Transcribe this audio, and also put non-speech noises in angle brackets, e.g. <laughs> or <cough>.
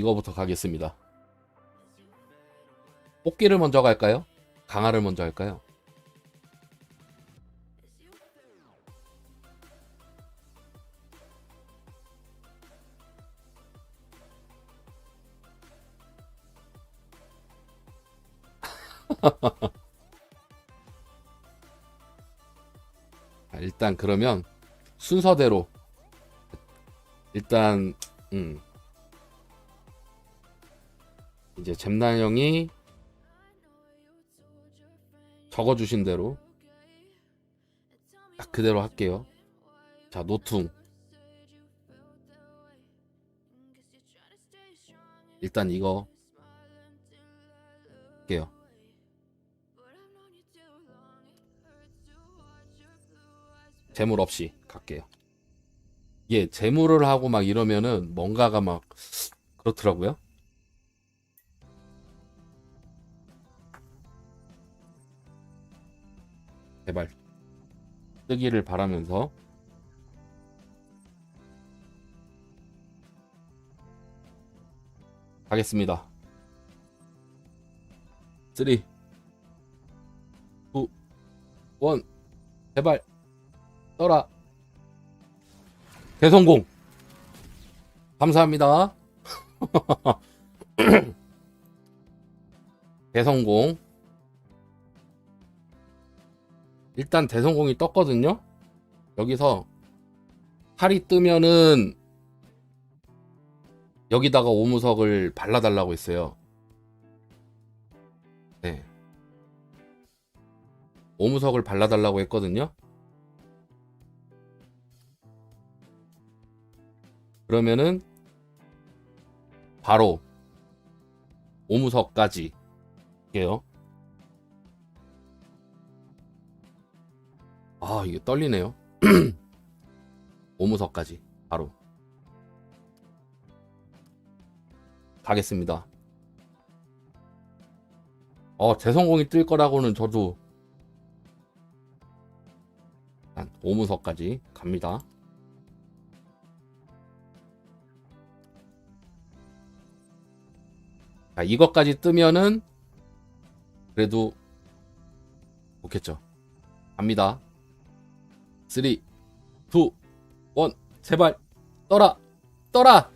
이거부터 가겠습니다. 뽑기를 먼저 갈까요? 강화를 먼저 할까요? <laughs> 아, 일단 그러면 순서대로 일단 음 이제 잼난 형이 적어주신 대로 딱 그대로 할게요. 자 노퉁 일단 이거 할게요. 재물 없이 갈게요. 예, 재물을 하고 막 이러면은 뭔가가 막 그렇더라고요. 제발. 뜨기를 바라면서. 가겠습니다. 3 2 1 제발. 떠라. 대성공. 감사합니다. <laughs> 대성공 일단 대성공이 떴거든요. 여기서 팔이 뜨면은 여기다가 오무석을 발라달라고 했어요. 네. 오무석을 발라달라고 했거든요. 그러면은 바로 오무석까지 할게요. 아 이게 떨리네요. <clears throat> 오무석까지 바로 가겠습니다. 어 대성공이 뜰 거라고는 저도 오무석까지 갑니다. 자, 이것까지 뜨면은 그래도 좋겠죠. 갑니다. 3, 2, 1, 제발. 떠라, 떠라.